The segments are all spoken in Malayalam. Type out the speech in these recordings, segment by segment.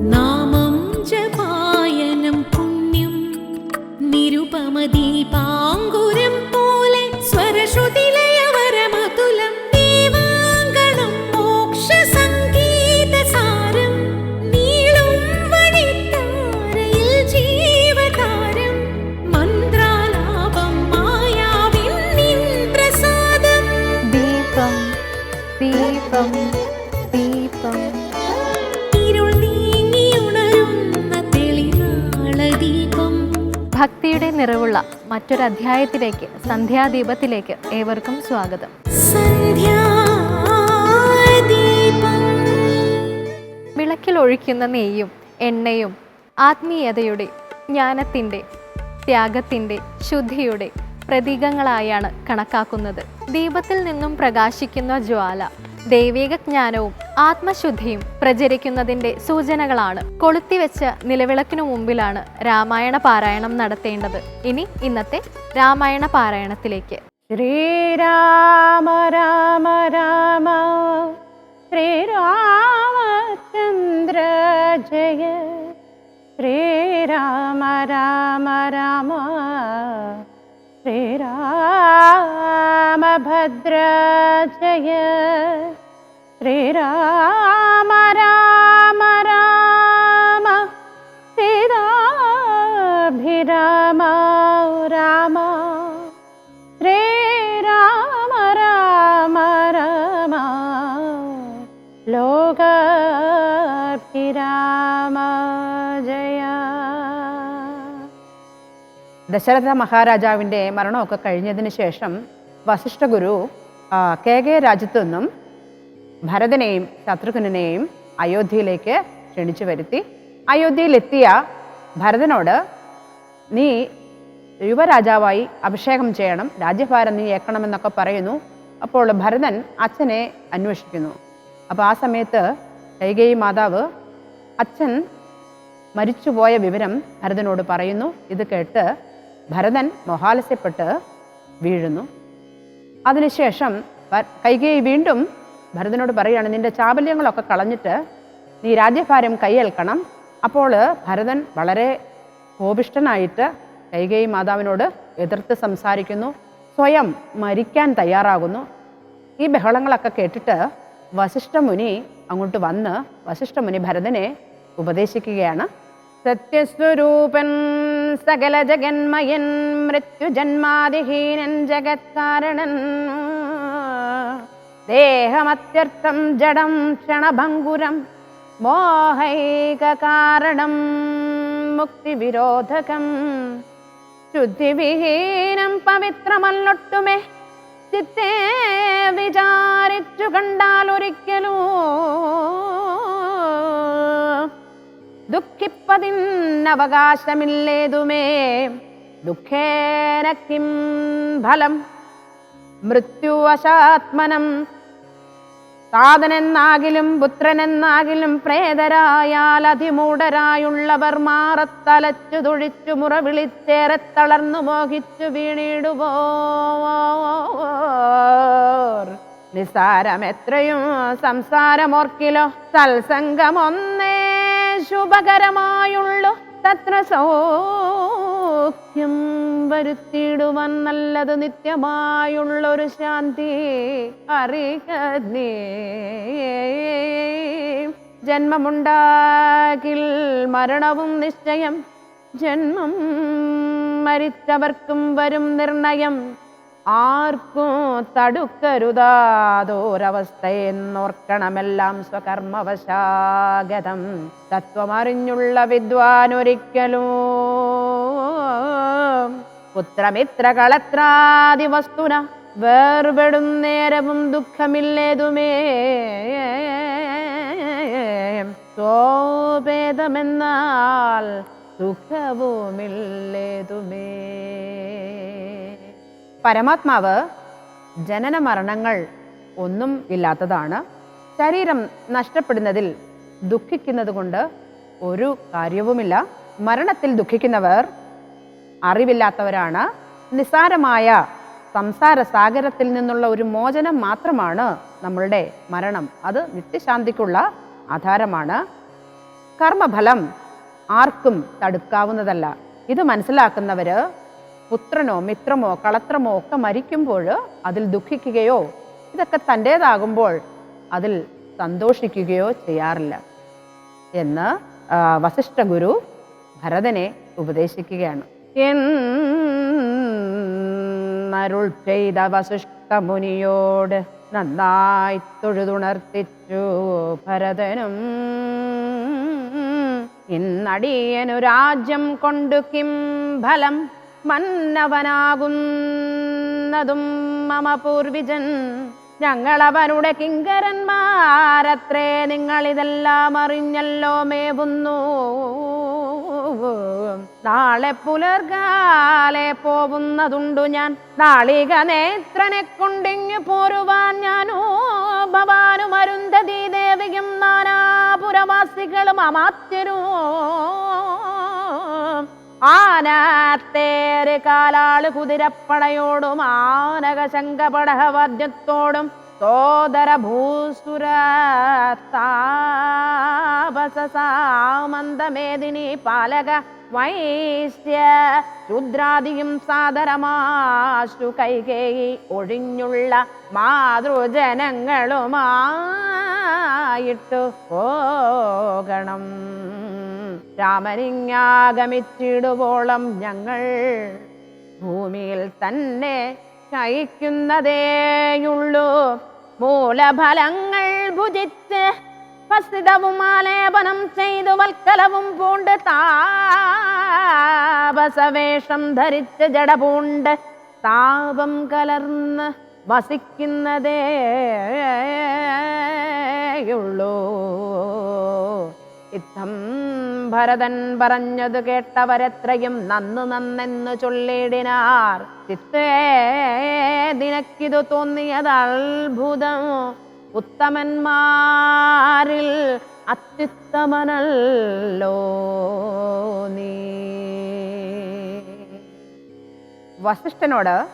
नामं जपा നിറവുള്ള മറ്റൊരു അധ്യായത്തിലേക്ക് സന്ധ്യാദീപത്തിലേക്ക് ഏവർക്കും സ്വാഗതം. വിളക്കിൽ ഒഴിക്കുന്ന നെയ്യും എണ്ണയും ആത്മീയതയുടെ ജ്ഞാനത്തിന്റെ ത്യാഗത്തിന്റെ ശുദ്ധിയുടെ പ്രതീകങ്ങളായാണ് കണക്കാക്കുന്നത്. ദീപത്തിൽ നിന്നും പ്രകാശിക്കുന്ന ജ്വാല. ദൈവിക ജ്ഞാനവും ആത്മശുദ്ധിയും പ്രചരിക്കുന്നതിന്റെ സൂചനകളാണ്. കൊളുത്തിവെച്ച നിലവിളക്കിനു മുമ്പിലാണ് രാമായണ പാരായണം നടത്തേണ്ടത്. ഇനി ഇന്നത്തെ രാമായണ പാരായണത്തിലേക്ക് ശ്രീരാമ രാമ രാമ ശ്രീരാമചന്ദ്ര ജയ ശ്രീരാമ രാമ രാമ ശ്രീരാമഭദ്ര ജയ ശ്രീരാമ രാമ രാമ. സീതാഭിരാമ രാമ. ശ്രീരാമ രാമ രാമ. ലോകാഭിരാമ ജയ. ദശരഥ മഹാരാജാവിന്റെ മരണമൊക്കെ കഴിഞ്ഞതിന് ശേഷം വസിഷ്ഠ ഗുരു ആ, കെ കെ രാജ്യത്തു നിന്നും ഭരതനെയും ശത്രുഘ്നെയും അയോധ്യയിലേക്ക് ക്ഷണിച്ചു വരുത്തി. അയോധ്യയിലെത്തിയ ഭരതനോട് നീ യുവരാജാവായി അഭിഷേകം ചെയ്യണം രാജ്യഭാരം നീ ഏക്കണമെന്നൊക്കെ പറയുന്നു. അപ്പോൾ ഭരതൻ അച്ഛനെ അന്വേഷിക്കുന്നു. അപ്പോൾ ആ സമയത്ത് കൈകേയി മാതാവ് അച്ഛൻ മരിച്ചുപോയ വിവരം ഭരതനോട് പറയുന്നു. ഇത് കേട്ട് ഭരതൻ മൊഹാലസ്യപ്പെട്ട് വീഴുന്നു. അതിനുശേഷം കൈകേയി വീണ്ടും ഭരതനോട് പറയുകയാണ് നിന്റെ ചാബല്യങ്ങളൊക്കെ കളഞ്ഞിട്ട് നീ രാജ്യഭാരം കൈയേൽക്കണം. അപ്പോൾ ഭരതൻ വളരെ കോപിഷ്ടനായിട്ട് കൈകേയി മാതാവിനോട് എതിർത്ത് സംസാരിക്കുന്നു സ്വയം മരിക്കാൻ തയ്യാറാകുന്നു. ഈ ബഹളങ്ങളൊക്കെ കേട്ടിട്ട് വസിഷ്ഠമുനി അങ്ങോട്ട് വന്ന് വസിഷ്ഠമുനി ഭരതനെ ഉപദേശിക്കുകയാണ്. സത്യസ്വരൂപൻ സകല ജഗന്മയൻ മൃത്യുജന്മാതിഹീനൻ ജഗത്കാരണൻ. ദേഹമത്യർത്ഥം ജഡം ക്ഷണഭംഗുരം മോഹൈക കാരണം മുക്തിവിരോധകം. ശുദ്ധിവിഹീനം പവിത്രമല്ലൊട്ടുമേ ചിത്തേ വിചാരിച്ചു കണ്ടാൽ ഒരിക്കലും ദുഃഖിപ്പതിനവകാശമില്ലേതുമേ ദുഃഖേന കിം ഫലം? മൃത്യുവശാത്മനം. താതനെന്നാകിലും പുത്രനെന്നാകിലും പ്രേതരായാൽ അതിമൂഢരായുള്ളവർ മാറത്തലച്ചു തുഴിച്ചു മുറ വിളിച്ചേറെ തളർന്നു മോഹിച്ചു വീണിടുവോ നിസാരമെത്രയും സംസാരമോർക്കിലോ സത്സംഗമൊന്നേ ശുഭകരമായുള്ളു. തത്ര സൗഖ്യം വരുത്തിയിടുവാൻ നല്ലത് നിത്യമായുള്ളൊരു ശാന്തി അറിയേ ജന്മമുണ്ടാകിൽ മരണവും നിശ്ചയം. ജന്മം മരിച്ചവർക്കും വരും നിർണയം. ആർക്കും തടുക്കരുതാതോരവസ്ഥയെന്നോർക്കണമെല്ലാം സ്വകർമ്മവശാഗതം. തത്വമറിഞ്ഞുള്ള വിദ്വാനൊരിക്കലും പുത്രമിത്ര കളത്രാദി വസ്തുന വേർപെടും നേരവും ദുഃഖമില്ലേതുമേ. സ്വഭേദമെന്നാൽ സുഖവുമില്ലേതുമേ. പരമാത്മാവ് ജനന മരണങ്ങൾ ഒന്നും ഇല്ലാത്തതാണ്. ശരീരം നഷ്ടപ്പെടുന്നതിൽ ദുഃഖിക്കുന്നത് കൊണ്ട് ഒരു കാര്യവുമില്ല. മരണത്തിൽ ദുഃഖിക്കുന്നവർ അറിവില്ലാത്തവരാണ്. നിസ്സാരമായ സംസാര സാഗരത്തിൽ നിന്നുള്ള ഒരു മോചനം മാത്രമാണ് നമ്മളുടെ മരണം. അത് നിത്യശാന്തിക്കുള്ള ആധാരമാണ്. കർമ്മഫലം ആർക്കും തടുക്കാവുന്നതല്ല. ഇത് മനസ്സിലാക്കുന്നവര് പുത്രനോ മിത്രമോ കളത്രമോ ഒക്കെ മരിക്കുമ്പോൾ അതിൽ ദുഃഖിക്കുകയോ ഇതൊക്കെ തന്റേതാകുമ്പോൾ അതിൽ സന്തോഷിക്കുകയോ ചെയ്യാറില്ല എന്ന് വസിഷ്ഠ ഗുരു ഭരതനെ ഉപദേശിക്കുകയാണ്. എന്നരുൾ ചെയ്ത വസിഷ്ഠ മുനിയോട് നന്നായി തൊഴുതുണർത്തിച്ചു ഭരതനും. ഇന്നടിയനു രാജ്യം കൊണ്ടു കിം ഫലം മന്നവനാകുന്നതും മമ പൂർവിജൻ. ഞങ്ങളവനുടെ കിങ്കരന്മാരത്രേ നിങ്ങളിതെല്ലാം അറിഞ്ഞല്ലോ മേവുന്നു. നാളെ പുലർകാലെ പോവുന്നതുണ്ടു ഞാൻ. നാളിക നേത്രനെ കൊണ്ടിങ്ങു പോരുവാൻ ഞാനോ ഭവാനും അരുന്ധതി ദേവിയും നാനാപുരവാസികളും അമാത്യരും. ആനാത്തേര് കാലാൾ കുതിരപ്പടയോടും ആനക ശങ്കപടഹവാദ്യത്തോടും സോദര ഭൂസുര താപസ സാമന്തമേദിനി പാലക വൈശ്യ ശൂദ്രാദിയും സാദരമാശു കൈകേയി ഒഴിഞ്ഞുള്ള മാതൃജനങ്ങളുമായിട്ടു പോകണം. രാമനിങ്ങാഗമിച്ചിടുവോളം ഞങ്ങൾ ഭൂമിയിൽ തന്നെ ശയിക്കുന്നതേയുള്ളൂ. മൂലഫലങ്ങൾ ഭുജിച്ച് ഭസിതവും ആലേപനം ചെയ്തു വൽക്കലവും പൂണ്ട് താപസവേഷം ധരിച്ച് ജട പൂണ്ട് താപം കലർന്ന് വസിക്കുന്നതേയുള്ളൂ. ഇത്തം ഭരതൻ പറഞ്ഞത് കേട്ടവരെത്രയും നന്നു നന്നെന്നു ചൊല്ലിടിനാർ. ചിത്തേ നിനക്കിതു തോന്നിയത് അത്ഭുതം ഉത്തമന്മാരിൽ അത്യുത്തമനല്ലോ നീ. വസിഷ്ഠനോട്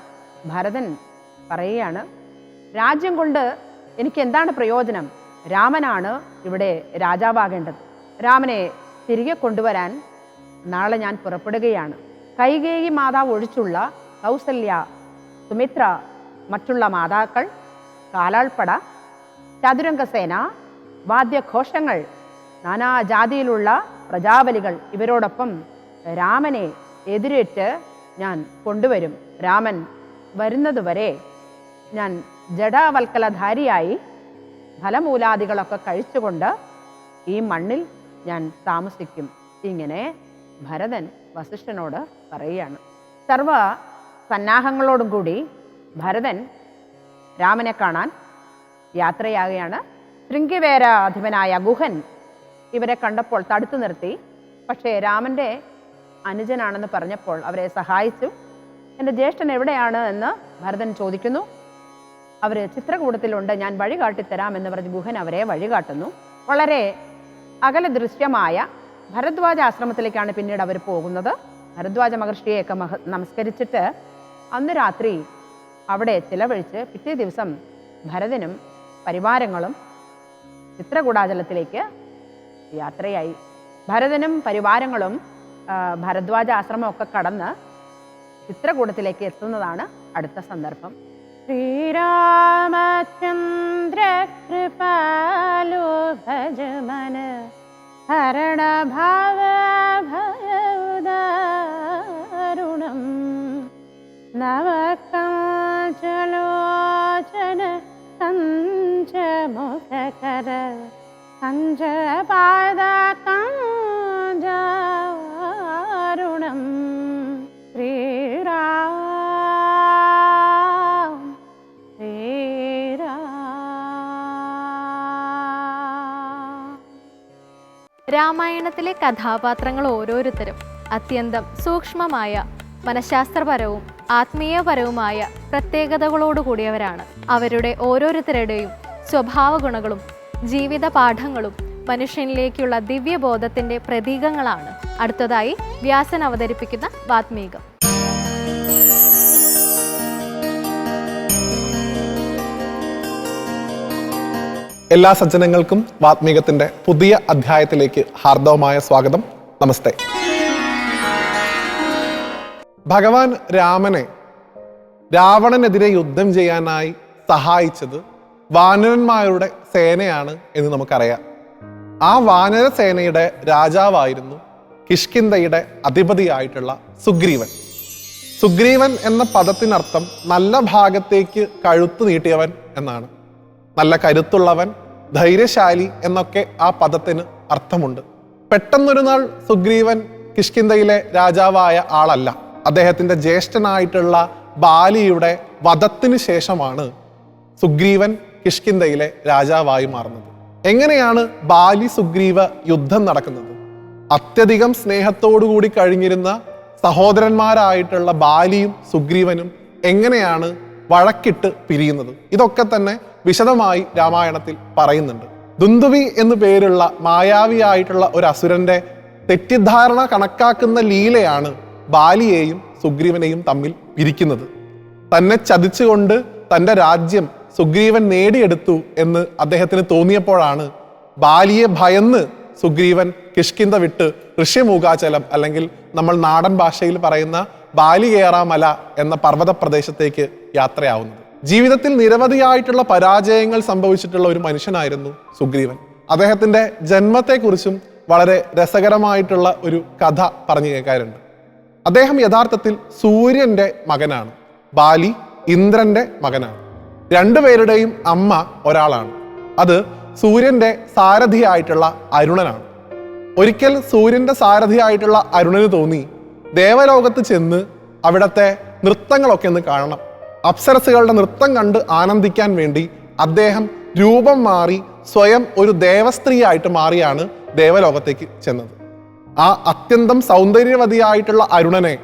ഭരതൻ പറയുകയാണ് രാജ്യം കൊണ്ട് എനിക്ക് എന്താണ് പ്രയോജനം? രാമനാണ് ഇവിടെ രാജാവാകേണ്ടത്. രാമനെ തിരികെ കൊണ്ടുവരാൻ നാളെ ഞാൻ പുറപ്പെടുകയാണ്. കൈകേയി മാതാവ് ഒഴിച്ചുള്ള കൗസല്യ സുമിത്ര മറ്റുള്ള മാതാക്കൾ കാലാൾപ്പട ചതുരംഗസേന വാദ്യഘോഷങ്ങൾ നാനാജാതിയിലുള്ള പ്രജാബലികൾ ഇവരോടൊപ്പം രാമനെ എതിരേറ്റ് ഞാൻ കൊണ്ടുവരും. രാമൻ വരുന്നതുവരെ ഞാൻ ജഡാവൽക്കലധാരിയായി ഫലമൂലാദികളൊക്കെ കഴിച്ചുകൊണ്ട് ഈ മണ്ണിൽ ഞാൻ താമസിക്കും. ഇങ്ങനെ ഭരതൻ വസിഷ്ഠനോട് പറയുകയാണ്. സർവ സന്നാഹങ്ങളോടും കൂടി ഭരതൻ രാമനെ കാണാൻ യാത്രയാകുകയാണ് ശൃംഗിവേരാധിപനായ ഗുഹൻ ഇവരെ കണ്ടപ്പോൾ തടുത്തു നിർത്തി. പക്ഷേ രാമന്റെ അനുജനാണെന്ന് പറഞ്ഞപ്പോൾ അവരെ സഹായിച്ചു. എന്റെ ജ്യേഷ്ഠൻ എവിടെയാണ്? എന്ന് ഭരതൻ ചോദിക്കുന്നു. അവർ ചിത്രകൂടത്തിലുണ്ട്. ഞാൻ വഴി കാട്ടിത്തരാം എന്ന് പറഞ്ഞ് ഗുഹൻ അവരെ വഴികാട്ടുന്നു. വളരെ അകല ദൃശ്യമായ ഭരദ്വാജ ആശ്രമത്തിലേക്കാണ് പിന്നീട് അവർ പോകുന്നത്. ഭരദ്വാജ മഹർഷിയെയൊക്കെ മഹ നമസ്കരിച്ചിട്ട് അന്ന് രാത്രി അവിടെ ചിലവഴിച്ച് പിറ്റേ ദിവസം ഭരതനും പരിവാരങ്ങളും ചിത്രകൂടാചലത്തിലേക്ക് യാത്രയായി. ഭരതനും പരിവാരങ്ങളും ഭരദ്വാജ ആശ്രമമൊക്കെ കടന്ന് ചിത്രകൂടത്തിലേക്ക് എത്തുന്നതാണ് അടുത്ത സന്ദർഭം. ശ്രീരാമചന്ദ്ര കൃപാലു ഹരണ ഭാവ ഭയദാരുണം നവകാഞ്ചലോചന കഞ്ചമുഖകര കഞ്ചപാദാരുണം രാമായണത്തിലെ കഥാപാത്രങ്ങൾ ഓരോരുത്തരും അത്യന്തം സൂക്ഷ്മമായ മനഃശാസ്ത്രപരവും ആത്മീയപരവുമായ പ്രത്യേകതകളോടുകൂടിയവരാണ് അവരുടെ ഓരോരുത്തരുടെയും സ്വഭാവ ഗുണങ്ങളും ജീവിത പാഠങ്ങളും മനുഷ്യനിലേക്കുള്ള ദിവ്യബോധത്തിന്റെ പ്രതീകങ്ങളാണ്. അടുത്തതായി വ്യാസൻ അവതരിപ്പിക്കുന്ന വാത്മീകം. എല്ലാ സജ്ജനങ്ങൾക്കും വാത്മീകത്തിന്റെ പുതിയ അധ്യായത്തിലേക്ക് ഹാർദവമായ സ്വാഗതം. നമസ്തേ. ഭഗവാൻ രാമനെ രാവണനെതിരെ യുദ്ധം ചെയ്യാനായി സഹായിച്ചത് വാനരന്മാരുടെ സേനയാണ് എന്ന് നമുക്കറിയാം. ആ വാനര സേനയുടെ രാജാവായിരുന്നു കിഷ്കിന്തയുടെ അധിപതിയായിട്ടുള്ള സുഗ്രീവൻ. സുഗ്രീവൻ എന്ന പദത്തിനർത്ഥം നല്ല ഭാഗത്തേക്ക് കഴുത്തു നീട്ടിയവൻ എന്നാണ്. നല്ല കരുത്തുള്ളവൻ ധൈര്യശാലി എന്നൊക്കെ ആ പദത്തിന് അർത്ഥമുണ്ട്. പെട്ടെന്നൊരു നാൾ സുഗ്രീവൻ കിഷ്കിന്തയിലെ രാജാവായ ആളല്ല. അദ്ദേഹത്തിന്റെ ജ്യേഷ്ഠനായിട്ടുള്ള ബാലിയുടെ വധത്തിന് ശേഷമാണ് സുഗ്രീവൻ കിഷ്കിന്തയിലെ രാജാവായി മാറുന്നത്. എങ്ങനെയാണ് ബാലി സുഗ്രീവ യുദ്ധം നടക്കുന്നത്? അത്യധികം സ്നേഹത്തോടുകൂടി കഴിഞ്ഞിരുന്ന സഹോദരന്മാരായിട്ടുള്ള ബാലിയും സുഗ്രീവനും എങ്ങനെയാണ് വഴക്കിട്ട് പിരിയുന്നത്? ഇതൊക്കെ തന്നെ വിശദമായി രാമായണത്തിൽ പറയുന്നുണ്ട്. ദുന്ദുവി എന്നു പേരുള്ള മായാവിയായിട്ടുള്ള ഒരു അസുരന്റെ തെറ്റിദ്ധാരണ കണക്കാക്കുന്ന ലീലയാണ് ബാലിയെയും സുഗ്രീവനെയും തമ്മിൽ പിരിക്കുന്നത് തന്നെ ചതിച്ചുകൊണ്ട് തന്റെ രാജ്യം സുഗ്രീവൻ നേടിയെടുത്തു എന്ന് അദ്ദേഹത്തിന് തോന്നിയപ്പോഴാണ് ബാലിയെ ഭയന്ന് സുഗ്രീവൻ കിഷ്കിന്ത വിട്ട് ഋഷ്യമൂകാചലം അല്ലെങ്കിൽ നമ്മൾ നാടൻ ഭാഷയിൽ പറയുന്ന ബാലികേറാമല എന്ന പർവത പ്രദേശത്തേക്ക് യാത്രയാവുന്നത്. ജീവിതത്തിൽ നിരവധിയായിട്ടുള്ള പരാജയങ്ങൾ സംഭവിച്ചിട്ടുള്ള ഒരു മനുഷ്യനായിരുന്നു സുഗ്രീവൻ. അദ്ദേഹത്തിന്റെ ജന്മത്തെക്കുറിച്ചും വളരെ രസകരമായിട്ടുള്ള ഒരു കഥ പറഞ്ഞു കേൾക്കാറുണ്ട്. അദ്ദേഹം യഥാർത്ഥത്തിൽ സൂര്യന്റെ മകനാണ്. ബാലി ഇന്ദ്രന്റെ മകനാണ്. രണ്ടുപേരുടെയും അമ്മ ഒരാളാണ്. അത് സൂര്യന്റെ സാരഥിയായിട്ടുള്ള അരുണനാണ്. ഒരിക്കൽ സൂര്യന്റെ സാരഥിയായിട്ടുള്ള അരുണന് തോന്നി ദേവലോകത്ത് ചെന്ന് അവിടത്തെ നൃത്തങ്ങളൊക്കെ ഒന്ന് കാണണം. അപ്സരസുകളുടെ നൃത്തം കണ്ട് ആനന്ദിക്കാൻ വേണ്ടി അദ്ദേഹം രൂപം മാറി സ്വയം ഒരു ദേവസ്ത്രീയായിട്ട് മാറിയാണ് ദേവലോകത്തേക്ക് ചെന്നത്. ആ അത്യന്തം സൗന്ദര്യവതിയായിട്ടുള്ള അരുണനെ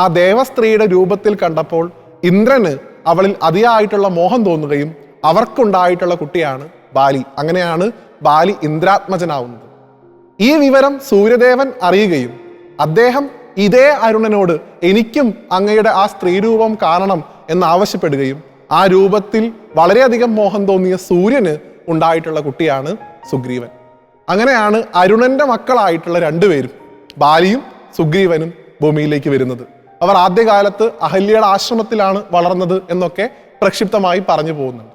ആ ദേവസ്ത്രീയുടെ രൂപത്തിൽ കണ്ടപ്പോൾ ഇന്ദ്രന് അവളിൽ അതിയായിട്ടുള്ള മോഹം തോന്നുകയും അവർക്കുണ്ടായിട്ടുള്ള കുട്ടിയാണ് ബാലി. അങ്ങനെയാണ് ബാലി ഇന്ദ്രാത്മജനാവുന്നത്. ഈ വിവരം സൂര്യദേവൻ അറിയുകയും അദ്ദേഹം ഇതേ അരുണനോട് എനിക്കും അങ്ങയുടെ ആ സ്ത്രീരൂപം കാണണം എന്ന് ആവശ്യപ്പെടുകയും ആ രൂപത്തിൽ വളരെയധികം മോഹം തോന്നിയ സൂര്യന് ഉണ്ടായിട്ടുള്ള കുട്ടിയാണ് സുഗ്രീവൻ. അങ്ങനെയാണ് അരുണന്റെ മക്കളായിട്ടുള്ള രണ്ടുപേരും ബാലിയും സുഗ്രീവനും ഭൂമിയിലേക്ക് വരുന്നത്. അവർ ആദ്യകാലത്ത് അഹല്യയുടെ ആശ്രമത്തിലാണ് വളർന്നത് എന്നൊക്കെ പ്രക്ഷിപ്തമായി പറഞ്ഞു പോകുന്നുണ്ട്.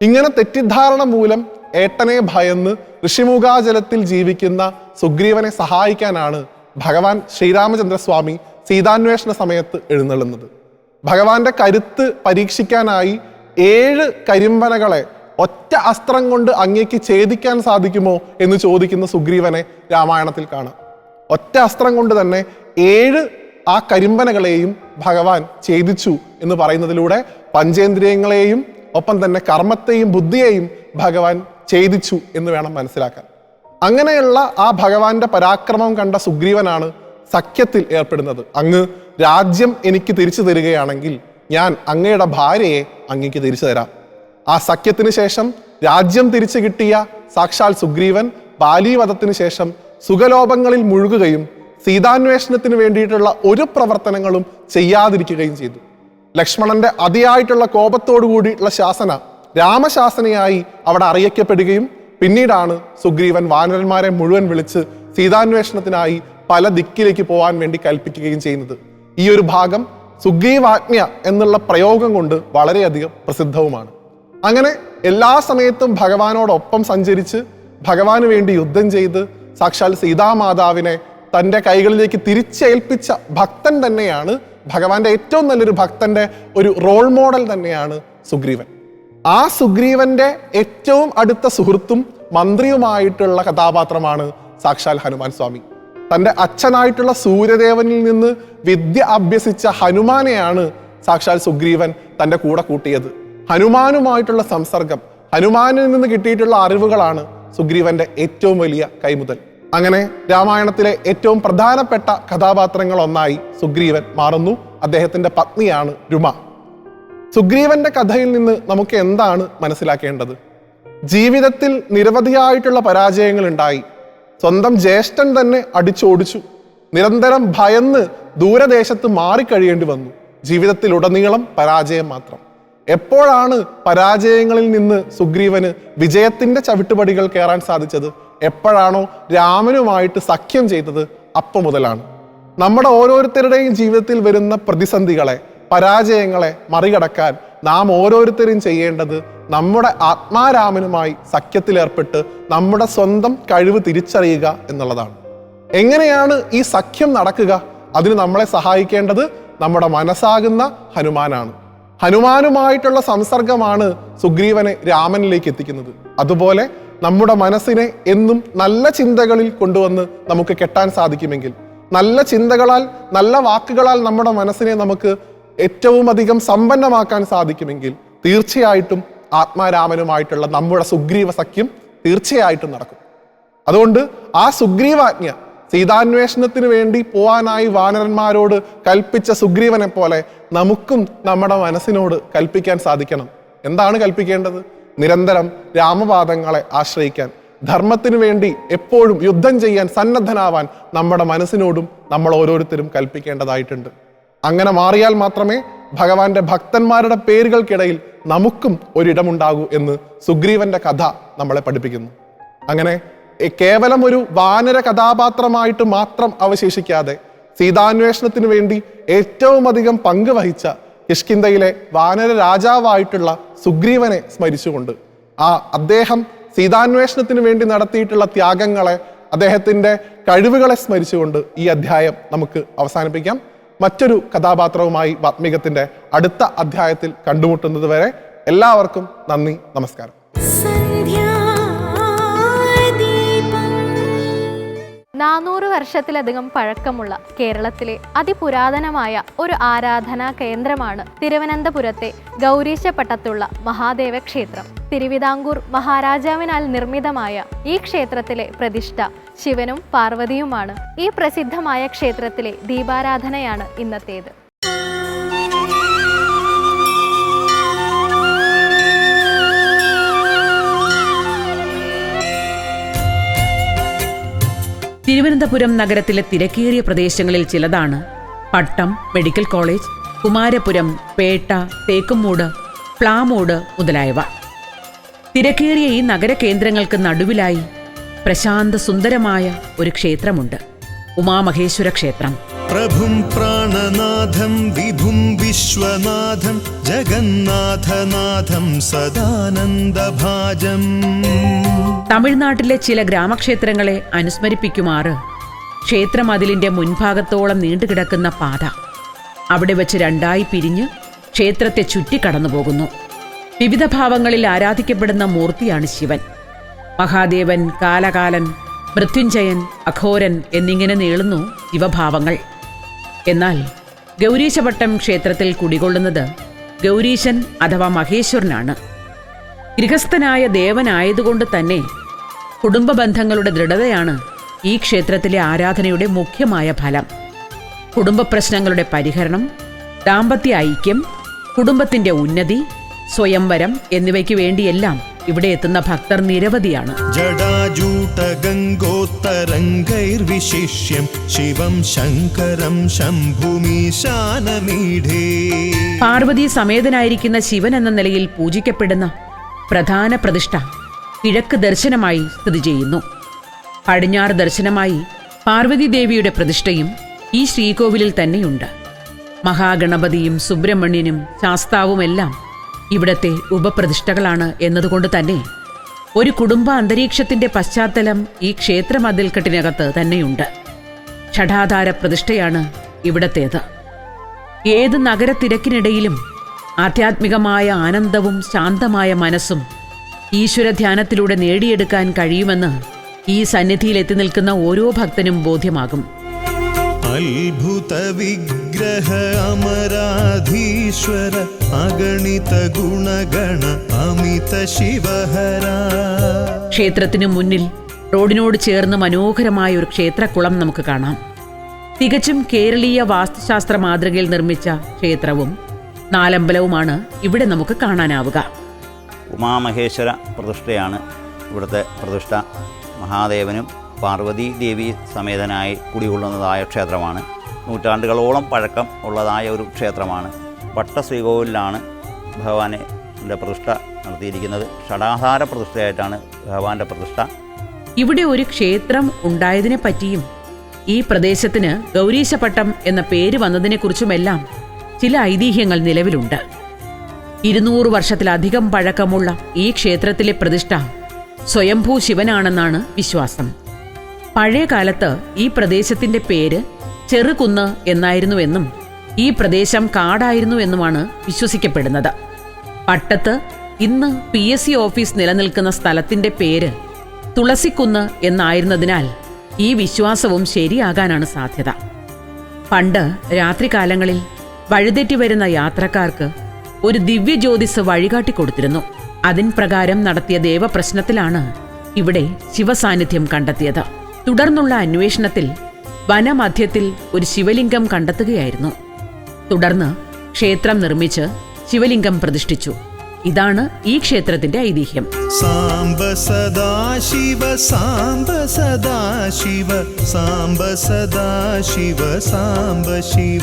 ഇങ്ങനെ തെറ്റിദ്ധാരണ മൂലം ഏട്ടനെ ഭയന്ന് ഋഷിമുഖാജലത്തിൽ ജീവിക്കുന്ന സുഗ്രീവനെ സഹായിക്കാനാണ് ഭഗവാൻ ശ്രീരാമചന്ദ്രസ്വാമി സീതാന്വേഷണ സമയത്ത് എഴുന്നള്ളുന്നത്. ഭഗവാന്റെ കരുത്ത് പരീക്ഷിക്കാനായി ഏഴ് കരിമ്പനകളെ ഒറ്റ അസ്ത്രം കൊണ്ട് അങ്ങേക്ക് ഛേദിക്കാൻ സാധിക്കുമോ എന്ന് ചോദിക്കുന്ന സുഗ്രീവനെ രാമായണത്തിൽ കാണാം. ഒറ്റ അസ്ത്രം കൊണ്ട് തന്നെ ഏഴ് ആ കരിമ്പനകളെയും ഭഗവാൻ ഛേദിച്ചു എന്ന് പറയുന്നതിലൂടെ പഞ്ചേന്ദ്രിയങ്ങളെയും ഒപ്പം തന്നെ കർമ്മത്തെയും ബുദ്ധിയെയും ഭഗവാൻ ഛേദിച്ചു എന്ന് വേണം മനസ്സിലാക്കാൻ. അങ്ങനെയുള്ള ആ ഭഗവാന്റെ പരാക്രമം കണ്ട സുഗ്രീവനാണ് സഖ്യത്തിൽ ഏർപ്പെടുന്നത്. അങ്ങ് രാജ്യം എനിക്ക് തിരിച്ചു തരികയാണെങ്കിൽ ഞാൻ അങ്ങയുടെ ഭാര്യയെ അങ്ങേക്ക് തിരിച്ചു തരാം. ആ സഖ്യത്തിന് ശേഷം രാജ്യം തിരിച്ചു കിട്ടിയ സാക്ഷാൽ സുഗ്രീവൻ ബാലീവധത്തിന് ശേഷം സുഖലോഭങ്ങളിൽ മുഴുകുകയും സീതാന്വേഷണത്തിന് വേണ്ടിയിട്ടുള്ള ഒരു പ്രവർത്തനങ്ങളും ചെയ്യാതിരിക്കുകയും ചെയ്തു. ലക്ഷ്മണന്റെ അതിയായിട്ടുള്ള കോപത്തോടു കൂടിയിട്ടുള്ള ശാസന രാമശാസനയായി അവിടെ അറിയിക്കപ്പെടുകയും പിന്നീടാണ് സുഗ്രീവൻ വാനരന്മാരെ മുഴുവൻ വിളിച്ച് സീതാന്വേഷണത്തിനായി പല ദിക്കിലേക്ക് പോകാൻ വേണ്ടി കൽപ്പിക്കുകയും ചെയ്യുന്നത്. ഈ ഒരു ഭാഗം സുഗ്രീവാജ്ഞ എന്നുള്ള പ്രയോഗം കൊണ്ട് വളരെയധികം പ്രസിദ്ധവുമാണ്. അങ്ങനെ എല്ലാ സമയത്തും ഭഗവാനോടൊപ്പം സഞ്ചരിച്ച് ഭഗവാന് വേണ്ടി യുദ്ധം ചെയ്ത് സാക്ഷാൽ സീതാമാതാവിനെ തന്റെ കൈകളിലേക്ക് തിരിച്ചേൽപ്പിച്ച ഭക്തൻ തന്നെയാണ് ഭഗവാന്റെ ഏറ്റവും നല്ലൊരു ഭക്തന്റെ ഒരു റോൾ മോഡൽ തന്നെയാണ് സുഗ്രീവൻ. ആ സുഗ്രീവന്റെ ഏറ്റവും അടുത്ത സുഹൃത്തും മന്ത്രിയുമായിട്ടുള്ള കഥാപാത്രമാണ് സാക്ഷാൽ ഹനുമാൻ സ്വാമി. തന്റെ അച്ഛനായിട്ടുള്ള സൂര്യദേവനിൽ നിന്ന് വിദ്യ അഭ്യസിച്ച ഹനുമാനെയാണ് സാക്ഷാൽ സുഗ്രീവൻ തന്റെ കൂടെ കൂട്ടിയത്. ഹനുമാനുമായിട്ടുള്ള സംസർഗം ഹനുമാനിൽ നിന്ന് കിട്ടിയിട്ടുള്ള അറിവുകളാണ് സുഗ്രീവന്റെ ഏറ്റവും വലിയ കൈമുതൽ. അങ്ങനെ രാമായണത്തിലെ ഏറ്റവും പ്രധാനപ്പെട്ട കഥാപാത്രങ്ങൾ ഒന്നായി സുഗ്രീവൻ മാറുന്നു. അദ്ദേഹത്തിന്റെ പത്നിയാണ് രുമ. സുഗ്രീവന്റെ കഥയിൽ നിന്ന് നമുക്ക് എന്താണ് മനസ്സിലാക്കേണ്ടത്? ജീവിതത്തിൽ നിരവധിയായിട്ടുള്ള പരാജയങ്ങൾ ഉണ്ടായി സ്വന്തം ജ്യേഷ്ഠൻ തന്നെ അടിച്ചോടിച്ചു. നിരന്തരം ഭയന്ന് ദൂരദേശത്ത് മാറിക്കഴിയേണ്ടി വന്നു. ജീവിതത്തിലുടനീളം പരാജയം മാത്രം. എപ്പോഴാണ് പരാജയങ്ങളിൽ നിന്ന് സുഗ്രീവന് വിജയത്തിന്റെ ചവിട്ടുപടികൾ കയറാൻ സാധിച്ചത്? എപ്പോഴാണോ രാമനുമായിട്ട് സഖ്യം ചെയ്തത്? അപ്പം മുതലാണ്. നമ്മുടെ ഓരോരുത്തരുടെയും ജീവിതത്തിൽ വരുന്ന പ്രതിസന്ധികളെ പരാജയങ്ങളെ മറികടക്കാൻ നാം ഓരോരുത്തരും ചെയ്യേണ്ടത് നമ്മുടെ ആത്മാരാമനുമായി സഖ്യത്തിലേർപ്പെട്ട് നമ്മുടെ സ്വന്തം കഴിവ് തിരിച്ചറിയുക എന്നുള്ളതാണ്. എങ്ങനെയാണ് ഈ സഖ്യം നടക്കുക? അതിന് നമ്മളെ സഹായിക്കേണ്ടത് നമ്മുടെ മനസ്സാകുന്ന ഹനുമാനാണ്. ഹനുമാനുമായിട്ടുള്ള സംസർഗമാണ് സുഗ്രീവനെ രാമനിലേക്ക് എത്തിക്കുന്നത്. അതുപോലെ നമ്മുടെ മനസ്സിനെ എന്നും നല്ല ചിന്തകളിൽ കൊണ്ടുവന്ന് നമുക്ക് കെട്ടാൻ സാധിക്കുമെങ്കിൽ നല്ല ചിന്തകളാൽ നല്ല വാക്കുകളാൽ നമ്മുടെ മനസ്സിനെ നമുക്ക് ഏറ്റവും അധികം സമ്പന്നമാക്കാൻ സാധിക്കുമെങ്കിൽ തീർച്ചയായിട്ടും ആത്മാരാമനുമായിട്ടുള്ള നമ്മുടെ സുഗ്രീവ സഖ്യം തീർച്ചയായിട്ടും നടക്കും. അതുകൊണ്ട് ആ സുഗ്രീവാജ്ഞ സീതാന്വേഷണത്തിന് വേണ്ടി പോവാനായി വാനരന്മാരോട് കൽപ്പിച്ച സുഗ്രീവനെ പോലെ നമുക്കും നമ്മുടെ മനസ്സിനോട് കൽപ്പിക്കാൻ സാധിക്കണം. എന്താണ് കൽപ്പിക്കേണ്ടത്? നിരന്തരം രാമപാദങ്ങളെ ആശ്രയിക്കാൻ ധർമ്മത്തിന് വേണ്ടി എപ്പോഴും യുദ്ധം ചെയ്യാൻ സന്നദ്ധനാവാൻ നമ്മുടെ മനസ്സിനോടും നമ്മൾ ഓരോരുത്തരും കൽപ്പിക്കേണ്ടതായിട്ടുണ്ട്. അങ്ങനെ മാറിയാൽ മാത്രമേ ഭഗവാന്റെ ഭക്തന്മാരുടെ പേരുകൾക്കിടയിൽ നമുക്കും ഒരിടമുണ്ടാകൂ എന്ന് സുഗ്രീവന്റെ കഥ നമ്മളെ പഠിപ്പിക്കുന്നു. അങ്ങനെ കേവലം ഒരു വാനര കഥാപാത്രമായിട്ട് മാത്രം അവശേഷിക്കാതെ സീതാന്വേഷണത്തിന് വേണ്ടി ഏറ്റവും അധികം പങ്ക് വഹിച്ച കിഷ്കിന്തയിലെ വാനര രാജാവായിട്ടുള്ള സുഗ്രീവനെ സ്മരിച്ചുകൊണ്ട് ആ അദ്ദേഹം സീതാന്വേഷണത്തിന് വേണ്ടി നടത്തിയിട്ടുള്ള ത്യാഗങ്ങളെ അദ്ദേഹത്തിന്റെ കഴിവുകളെ സ്മരിച്ചുകൊണ്ട് ഈ അധ്യായം നമുക്ക് അവസാനിപ്പിക്കാം. മറ്റൊരു കഥാപാത്രവുമായി വാത്മീകത്തിന്റെ അടുത്ത അധ്യായത്തിൽ കണ്ടുമുട്ടുന്നത് വരെ എല്ലാവർക്കും നന്ദി നമസ്കാരം. നാനൂറ് വർഷത്തിലധികം പഴക്കമുള്ള കേരളത്തിലെ അതിപുരാതനമായ ഒരു ആരാധനാ കേന്ദ്രമാണ് തിരുവനന്തപുരത്തെ ഗൗരീശപട്ടത്തുള്ള മഹാദേവ ക്ഷേത്രം തിരുവിതാംകൂർ മഹാരാജാവിനാൽ നിർമ്മിതമായ ഈ ക്ഷേത്രത്തിലെ പ്രതിഷ്ഠ ശിവനും പാർവതിയുമാണ്. ഈ പ്രസിദ്ധമായ ക്ഷേത്രത്തിലെ ദീപാരാധനയാണ് ഇന്നത്തേത്. തിരുവനന്തപുരം നഗരത്തിലെ തിരക്കേറിയ പ്രദേശങ്ങളിൽ ചിലതാണ് പട്ടം മെഡിക്കൽ കോളേജ് കുമാരപുരം പേട്ട തേക്കുംമൂട് പ്ലാമൂട് മുതലായവ. തിരക്കേറിയ ഈ നഗരകേന്ദ്രങ്ങൾക്ക് നടുവിലായി പ്രശാന്ത സുന്ദരമായ ഒരു ക്ഷേത്രമുണ്ട്. ഉമാമഹേശ്വര ക്ഷേത്രം. പ്രഭും പ്രാണനാഥം വിഭും വിശ്വനാഥം ജഗന്നാഥനാഥം സദാനന്ദഭാജം. തമിഴ്നാട്ടിലെ ചില ഗ്രാമക്ഷേത്രങ്ങളെ അനുസ്മരിപ്പിക്കുമാറ് ക്ഷേത്രമതിലിന്റെ മുൻഭാഗത്തോളം നീണ്ടുകിടക്കുന്ന പാത. അവിടെ വെച്ച് രണ്ടായി പിരിഞ്ഞ് ക്ഷേത്രത്തെ ചുറ്റിക്കടന്നു പോകുന്നു വിവിധ ഭാവങ്ങളിൽ ആരാധിക്കപ്പെടുന്ന മൂർത്തിയാണ് ശിവൻ. മഹാദേവൻ കാലകാലൻ മൃത്യുഞ്ജയൻ അഘോരൻ എന്നിങ്ങനെ നീളുന്നു ശിവഭാവങ്ങൾ എന്നാൽ ഗൗരീശഭട്ടം ക്ഷേത്രത്തിൽ കുടികൊള്ളുന്നത് ഗൗരീശൻ അഥവാ മഹേശ്വരനാണ്. ഗൃഹസ്ഥനായ ദേവനായതുകൊണ്ട് തന്നെ കുടുംബ ബന്ധങ്ങളുടെ ദൃഢതയാണ് ഈ ക്ഷേത്രത്തിലെ ആരാധനയുടെ മുഖ്യമായ ഫലം. കുടുംബ പ്രശ്നങ്ങളുടെ പരിഹരണം ദാമ്പത്യ ഐക്യം കുടുംബത്തിന്റെ ഉന്നതി സ്വയംവരം എന്നിവയ്ക്ക് വേണ്ടിയെല്ലാം ഇവിടെ എത്തുന്ന ഭക്തർ നിരവധിയാണ്. ശിവം ശങ്കരം പാർവതി സമേതനായിരിക്കുന്ന ശിവൻ എന്ന നിലയിൽ പൂജിക്കപ്പെടുന്ന പ്രധാന പ്രതിഷ്ഠ കിഴക്ക് ദർശനമായി സ്ഥിതി ചെയ്യുന്നു. പടിഞ്ഞാറ് ദർശനമായി പാർവതി ദേവിയുടെ പ്രതിഷ്ഠയും ഈ ശ്രീകോവിലിൽ തന്നെയുണ്ട്. മഹാഗണപതിയും സുബ്രഹ്മണ്യനും ശാസ്താവുമെല്ലാം ഇവിടത്തെ ഉപപ്രതിഷ്ഠകളാണ് എന്നതുകൊണ്ട് തന്നെ ഒരു കുടുംബ അന്തരീക്ഷത്തിന്റെ പശ്ചാത്തലം ഈ ക്ഷേത്ര മതിൽക്കെട്ടിനകത്ത് തന്നെയുണ്ട്. ഷഠാധാര പ്രതിഷ്ഠയാണ് ഇവിടത്തേത്. ഏത് നഗരത്തിരക്കിനിടയിലും ആധ്യാത്മികമായ ആനന്ദവും ശാന്തമായ മനസ്സും ഈശ്വരധ്യാനത്തിലൂടെ നേടിയെടുക്കാൻ കഴിയുമെന്ന് ഈ സന്നിധിയിൽ എത്തി നിൽക്കുന്ന ഓരോ ഭക്തനും ബോധ്യമാകും. അത്ഭുത വിഗ്രഹ അമരാധീശ്വര അഗണിത ഗുണഗണ അമിത ശിവഹര. ക്ഷേത്രത്തിന് മുന്നിൽ റോഡിനോട് ചേർന്ന് മനോഹരമായ ഒരു ക്ഷേത്രക്കുളം നമുക്ക് കാണാം. തികച്ചും കേരളീയ വാസ്തുശാസ്ത്ര മാതൃകയിൽ നിർമ്മിച്ച ക്ഷേത്രവും നാലമ്പലവുമാണ് ഇവിടെ നമുക്ക് കാണാനാവുക. ഉമാമഹേശ്വര പ്രതിഷ്ഠയാണ് ഇവിടുത്തെ പ്രതിഷ്ഠ. മഹാദേവനും പാർവതി ദേവി സമേതനായി കുടികൊള്ളുന്നതായ ക്ഷേത്രമാണ്. നൂറ്റാണ്ടുകളോളം പഴക്കം ഉള്ളതായ ഒരു ക്ഷേത്രമാണ്. പട്ട ശ്രീകോവിലാണ് ഭഗവാനെ പ്രതിഷ്ഠ നടത്തിയിരിക്കുന്നത്. ഷടാധാര പ്രതിഷ്ഠയായിട്ടാണ് ഭഗവാന്റെ പ്രതിഷ്ഠ. ഇവിടെ ഒരു ക്ഷേത്രം ഉണ്ടായതിനെ പറ്റിയും ഈ പ്രദേശത്തിന് ഗൗരീശപട്ടം എന്ന പേര് വന്നതിനെക്കുറിച്ചുമെല്ലാം ചില ഐതിഹ്യങ്ങൾ നിലവിലുണ്ട്. ഇരുന്നൂറ് വർഷത്തിലധികം പഴക്കമുള്ള ഈ ക്ഷേത്രത്തിലെ പ്രതിഷ്ഠ സ്വയംഭൂ ശിവനാണെന്നാണ് വിശ്വാസം. പഴയ കാലത്ത് ഈ പ്രദേശത്തിന്റെ പേര് ചെറുകുന്ന് എന്നായിരുന്നുവെന്നും ഈ പ്രദേശം കാടായിരുന്നുവെന്നുമാണ് വിശ്വസിക്കപ്പെടുന്നത്. പട്ടത്ത് ഇന്ന് പി എസ് സി ഓഫീസ് നിലനിൽക്കുന്ന സ്ഥലത്തിന്റെ പേര് തുളസിക്കുന്ന് എന്നായിരുന്നതിനാൽ ഈ വിശ്വാസവും ശരിയാകാനാണ് സാധ്യത. പണ്ട് രാത്രികാലങ്ങളിൽ വഴിതെറ്റി വരുന്ന യാത്രക്കാർക്ക് ഒരു ദിവ്യജ്യോതിസ് വഴികാട്ടി കൊടുത്തിരുന്നു. അതിൻ പ്രകാരം നടത്തിയ ദേവപ്രശ്നത്തിലാണ് ഇവിടെ ശിവസാന്നിധ്യം കണ്ടെത്തിയത്. തുടർന്നുള്ള അന്വേഷണത്തിൽ വനമധ്യത്തിൽ ഒരു ശിവലിംഗം കണ്ടെത്തുകയായിരുന്നു. തുടർന്ന് ക്ഷേത്രം നിർമ്മിച്ച് ശിവലിംഗം പ്രതിഷ്ഠിച്ചു. ഇതാണ് ഈ ക്ഷേത്രത്തിന്റെ ഐതിഹ്യം. സാംബ സദാശിവ സാംബ സദാശിവ സാംബ സദാശിവ സാംബ ശിവ.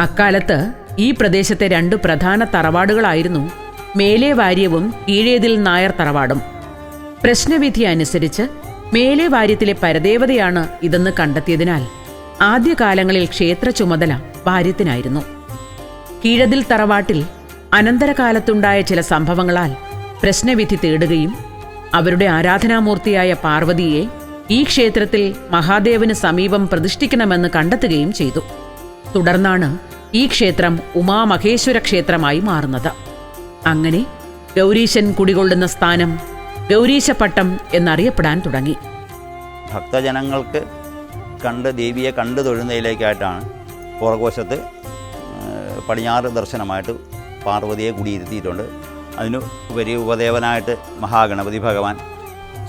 അക്കാലത്ത് ഈ പ്രദേശത്തെ രണ്ട് പ്രധാന തറവാടുകളായിരുന്നു മേലെ വാര്യവും കീഴേതിൽ നായർ തറവാടും. പ്രശ്നവിധി അനുസരിച്ച് മേലെ വാര്യത്തിലെ പരദേവതയാണ് ഇതെന്ന് കണ്ടെത്തിയതിനാൽ ആദ്യകാലങ്ങളിൽ ക്ഷേത്ര ചുമതല വാര്യത്തിനായിരുന്നു. കീഴതിൽ തറവാട്ടിൽ അനന്തരകാലത്തുണ്ടായ ചില സംഭവങ്ങളാൽ പ്രശ്നവിധി തേടുകയും അവരുടെ ആരാധനാമൂർത്തിയായ പാർവതിയെ ഈ ക്ഷേത്രത്തിൽ മഹാദേവന് സമീപം പ്രതിഷ്ഠിക്കണമെന്ന് കണ്ടെത്തുകയും ചെയ്തു. തുടർന്നാണ് ഈ ക്ഷേത്രം ഉമാമഹേശ്വര ക്ഷേത്രമായി മാറുന്നത്. അങ്ങനെ ഗൗരീശൻ കുടികൊള്ളുന്ന സ്ഥാനം ഗൗരീശപട്ടം എന്നറിയപ്പെടാൻ തുടങ്ങി. ഭക്തജനങ്ങൾക്ക് കണ്ട് ദേവിയെ കണ്ടു തൊഴുന്നതിലേക്കായിട്ടാണ് പുറകോശത്ത് പടിഞ്ഞാറ് ദർശനമായിട്ട് പാർവതിയെ കുടിയിരുത്തിയിട്ടുണ്ട്. അതിനു ഉപരി ഉപദേവനായിട്ട് മഹാഗണപതി ഭഗവാൻ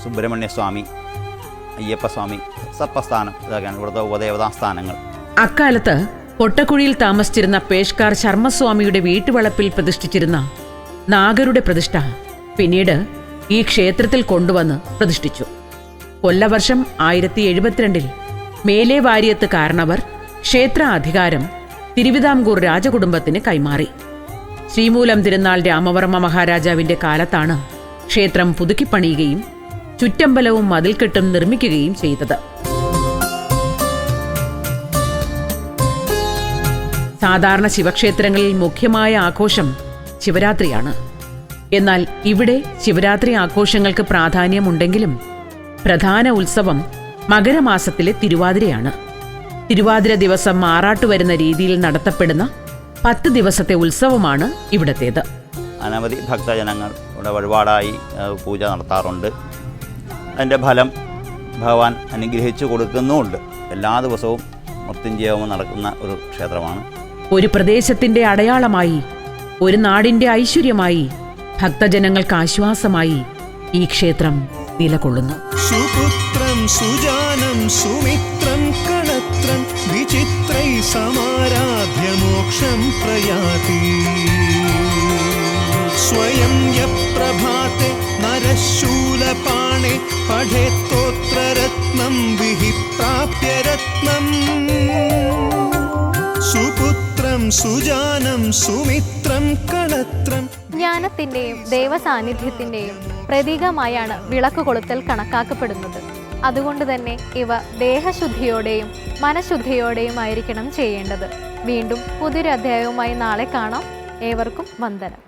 സുബ്രഹ്മണ്യസ്വാമി അയ്യപ്പസ്വാമി സർപ്പസ്ഥാനം ഇതൊക്കെയാണ് ഇവിടുത്തെ ഉപദേവതാ സ്ഥാനങ്ങൾ. അക്കാലത്ത് പൊട്ടക്കുഴിയിൽ താമസിച്ചിരുന്ന പേഷ്കാർ ശർമ്മസ്വാമിയുടെ വീട്ടുവളപ്പിൽ പ്രതിഷ്ഠിച്ചിരുന്ന നാഗരുടെ പ്രതിഷ്ഠ. പിന്നീട് ഈ ക്ഷേത്രത്തിൽ കൊണ്ടുവന്ന് പ്രതിഷ്ഠിച്ചു. കൊല്ലവർഷം ആയിരത്തി എഴുപത്തിരണ്ടിൽ മേലെ വാര്യത്ത് കാരണവർ ക്ഷേത്ര അധികാരം തിരുവിതാംകൂർ രാജകുടുംബത്തിന് കൈമാറി. ശ്രീമൂലം തിരുനാൾ രാമവർമ്മ മഹാരാജാവിന്റെ കാലത്താണ് ക്ഷേത്രം പുതുക്കിപ്പണിയുകയും ചുറ്റമ്പലവും മതിൽക്കെട്ടും നിർമ്മിക്കുകയും ചെയ്തത്. സാധാരണ ശിവക്ഷേത്രങ്ങളിൽ മുഖ്യമായ ആഘോഷം ശിവരാത്രിയാണ്. എന്നാൽ ഇവിടെ ശിവരാത്രി ആഘോഷങ്ങൾക്ക് പ്രാധാന്യമുണ്ടെങ്കിലും പ്രധാന ഉത്സവം മകരമാസത്തിലെ തിരുവാതിരയാണ്. തിരുവാതിര ദിവസം മാറാട്ട് വരുന്ന രീതിയിൽ നടത്തപ്പെടുന്ന പത്ത് ദിവസത്തെ ഉത്സവമാണ് ഇവിടത്തേത്. അനവധി ഭക്തജനങ്ങൾ ഇവിടെ വഴിപാടായി പൂജ നടത്താറുണ്ട്. അതിന്റെ ഫലം ഭഗവാൻ അനുഗ്രഹിച്ചു കൊടുക്കുന്നുമുണ്ട്. എല്ലാ ദിവസവും മൃത്യുഞ്ജയവും നടക്കുന്ന ഒരു ക്ഷേത്രമാണ്. ഒരു പ്രദേശത്തിന്റെ അടയാളമായി ഒരു നാടിന്റെ ഐശ്വര്യമായി ഭക്തജനങ്ങൾക്ക് ആശ്വാസമായി ഈ ക്ഷേത്രം നിലകൊള്ളുന്നു. സുപുത്രം സുജാനം സുമിത്രം കളത്രം വിചിത്രൈ സമാരാധ്യ മോക്ഷം പ്രയാതി. സ്വയം യപ്രഭാത്തെ നരശൂലപാണെ പഠേത്തോത്രരത്നം വിഹി പ്രാപ്യ രത്നം. സുപുത്രം സുജാനം സുമിത്രം കളത്രം ജ്ഞാനത്തിന്റെയും ദൈവസാന്നിധ്യത്തിന്റെയും പ്രതീകമായാണ് വിളക്ക് കൊളുത്തൽ കണക്കാക്കപ്പെടുന്നത്. അതുകൊണ്ട് തന്നെ ഇവ ദേഹശുദ്ധിയോടെയും മനഃശുദ്ധിയോടെയും ആയിരിക്കണം ചെയ്യേണ്ടത്. വീണ്ടും പുതിയൊരു അധ്യായവുമായി നാളെ കാണാം. ഏവർക്കും വന്ദനം.